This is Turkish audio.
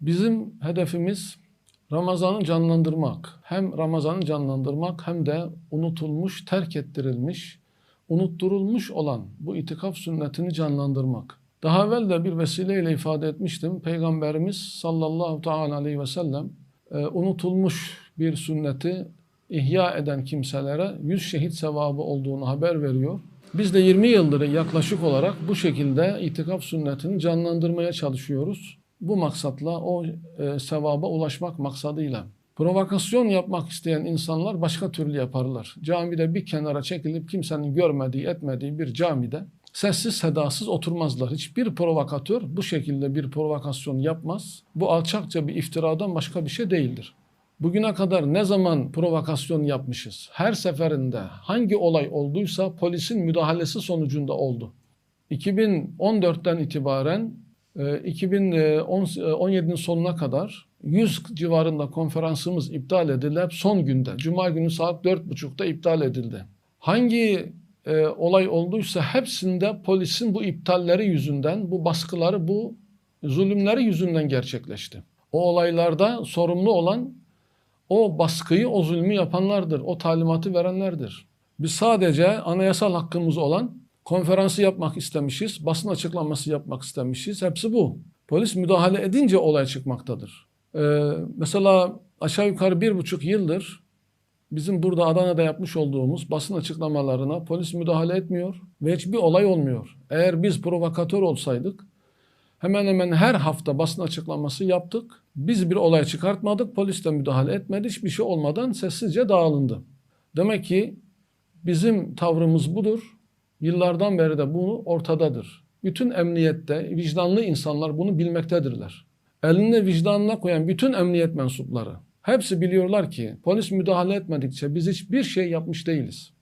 Bizim hedefimiz Ramazan'ı canlandırmak. Hem Ramazan'ı canlandırmak hem de unutulmuş, terk ettirilmiş, unutturulmuş olan bu itikaf sünnetini canlandırmak. Daha evvel de bir vesileyle ifade etmiştim. Peygamberimiz sallallahu teala aleyhi ve sellem e, unutulmuş bir sünneti ihya eden kimselere yüz şehit sevabı olduğunu haber veriyor. Biz de 20 yıldır yaklaşık olarak bu şekilde itikaf sünnetini canlandırmaya çalışıyoruz. Bu maksatla o e, sevaba ulaşmak maksadıyla. Provokasyon yapmak isteyen insanlar başka türlü yaparlar. Camide bir kenara çekilip kimsenin görmediği etmediği bir camide sessiz sedasız oturmazlar. Hiçbir provokatör bu şekilde bir provokasyon yapmaz. Bu alçakça bir iftiradan başka bir şey değildir. Bugüne kadar ne zaman provokasyon yapmışız? Her seferinde hangi olay olduysa polisin müdahalesi sonucunda oldu. 2014'ten itibaren 2017'nin sonuna kadar 100 civarında konferansımız iptal edildi. Hep son günde. Cuma günü saat 4.30'da iptal edildi. Hangi e, olay olduysa hepsinde polisin bu iptalleri yüzünden, bu baskıları, bu zulümleri yüzünden gerçekleşti. O olaylarda sorumlu olan o baskıyı, o zulmü yapanlardır, o talimatı verenlerdir. Biz sadece anayasal hakkımız olan konferansı yapmak istemişiz, basın açıklaması yapmak istemişiz. Hepsi bu. Polis müdahale edince olay çıkmaktadır. Ee, mesela aşağı yukarı bir buçuk yıldır bizim burada Adana'da yapmış olduğumuz basın açıklamalarına polis müdahale etmiyor ve hiçbir olay olmuyor. Eğer biz provokatör olsaydık hemen hemen her hafta basın açıklaması yaptık. Biz bir olay çıkartmadık, polis de müdahale etmedi. Hiçbir şey olmadan sessizce dağılındı. Demek ki bizim tavrımız budur. Yıllardan beri de bu ortadadır. Bütün emniyette vicdanlı insanlar bunu bilmektedirler. Elini vicdanına koyan bütün emniyet mensupları hepsi biliyorlar ki polis müdahale etmedikçe biz hiçbir şey yapmış değiliz.